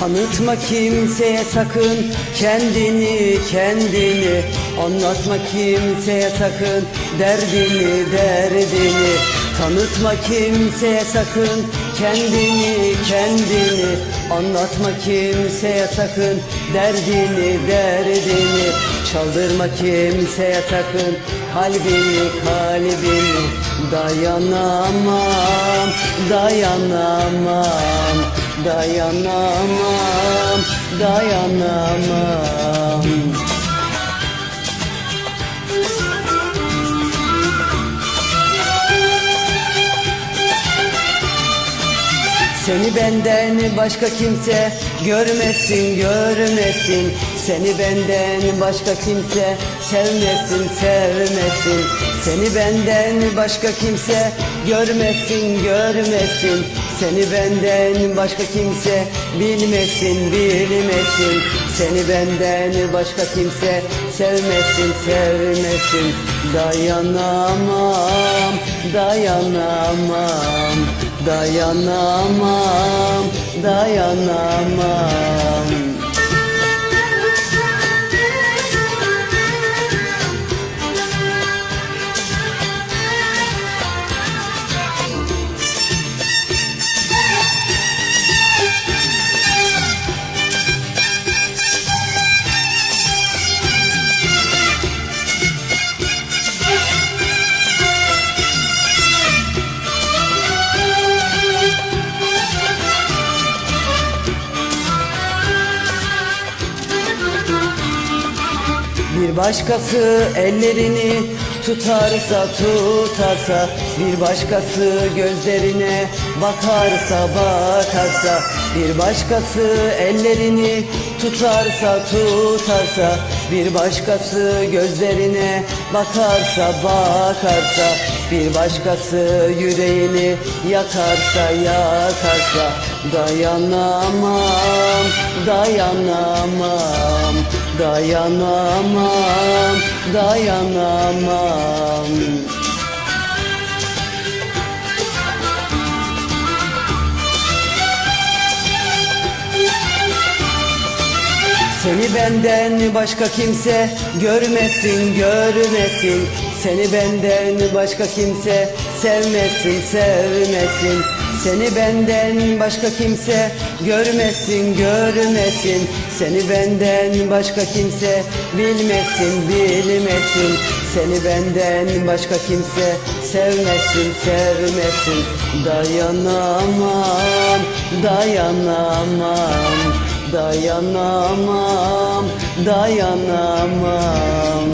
Tanıtma kimseye sakın kendini kendini. Anlatma kimseye sakın derdini derdini. Tanıtma kimseye sakın kendini kendini. Anlatma kimseye sakın derdini derdini. Çaldırma kimseye sakın kalbini kalbini. Dayanamam dayanamam Dayanamam dayanamam. Seni benden başka kimse görmesin, görmesin. Seni benden başka kimse sevmesin, sevmesin. Seni benden başka kimse görmesin, görmesin Seni benden başka kimse bilmesin, bilmesin. Seni benden başka kimse sevmesin, sevmesin. Dayanamam, dayanamam Dayanamam, dayanamam Bir başkası ellerini tutarsa tutarsa Bir başkası gözlerine bakarsa bakarsa Bir başkası ellerini tutarsa tutarsa Bir başkası gözlerine bakarsa bakarsa Bir başkası yüreğini yakarsa yakarsa Dayanamam, dayanamam Dayanamam, dayanamam. Seni benden başka kimse görmesin, görmesin. Seni benden başka kimse sevmesin, sevmesin. Seni benden başka kimse görmesin, görmesin. Seni benden başka kimse bilmesin, bilmesin. Seni benden başka kimse sevmesin, sevmesin. Dayanamam, dayanamam Dayanamam, dayanamam